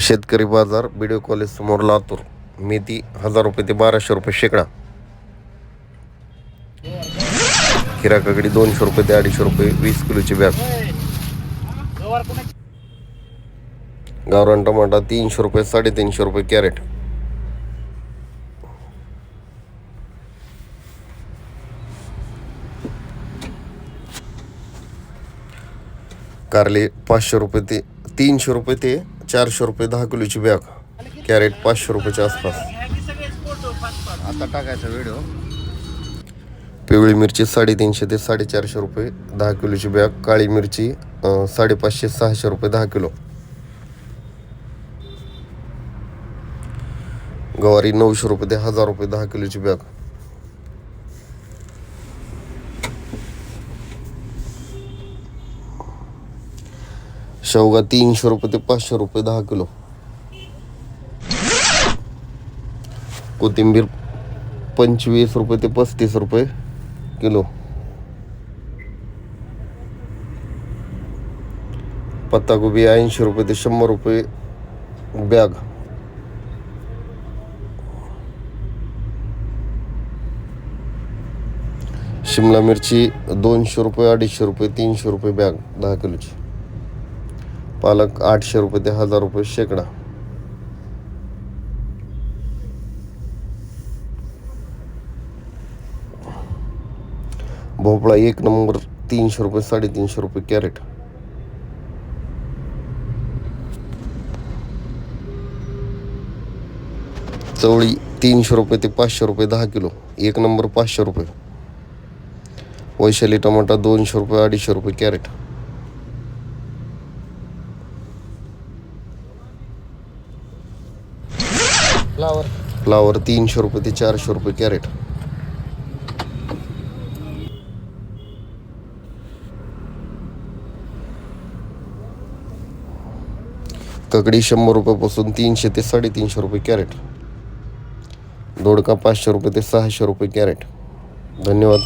शेतकरी बाजार BDO college समोर लातूर. मेथी हजार रुपये ते बाराशे रुपये शेकडा. हिरा काकडी दोनशे रुपये ते अडीचशे रुपये वीस किलोची बॅग गावरान टमाटा तीनशे रुपये साडेतीनशे रुपये कॅरेट. कारले पाचशे रुपये ते तीनशे रुपये ते चारशे रुपये दहा किलोची बॅग. कॅरेट पाचशे रुपयाच्या आसपास. आता टाकायचा व्हिडिओ पिवळी मिरची साडेतीनशे ते साडेचारशे रुपये दहा किलोची बॅग. काळी मिरची साडेपाचशे सहाशे रुपये दहा किलो. गवारी नऊशे रुपये ते हजार रुपये दहा किलोची बॅग. शेवगा तीनशे रुपये ते पाचशे रुपये दहा किलो. कोथिंबीर पंचवीस रुपये ते पस्तीस रुपये किलो. पत्ताकोबी ऐंशी रुपये ते शंभर रुपये बॅग. शिमला मिरची दोनशे रुपये अडीचशे रुपये तीनशे रुपये बॅग दहा किलोची. पालक आठशे रुपये ते हजार रुपये शेकडा. भोपळा एक नंबर तीनशे रुपये साडेतीनशे रुपये कॅरेट. चवळी तीनशे रुपये ते पाचशे रुपये दहा किलो. एक नंबर पाचशे रुपये. वैशाली टमाटा दोनशे रुपये अडीचशे रुपये कॅरेट. फ्लावर फ्लावर तीनशे रुपये ते चारशे रुपये कॅरेट. ककडी शंभर रुपयापासून तीनशे ते साडेतीनशे रुपये कॅरेट. दोडका पाचशे रुपये ते सहाशे रुपये कॅरेट. धन्यवाद.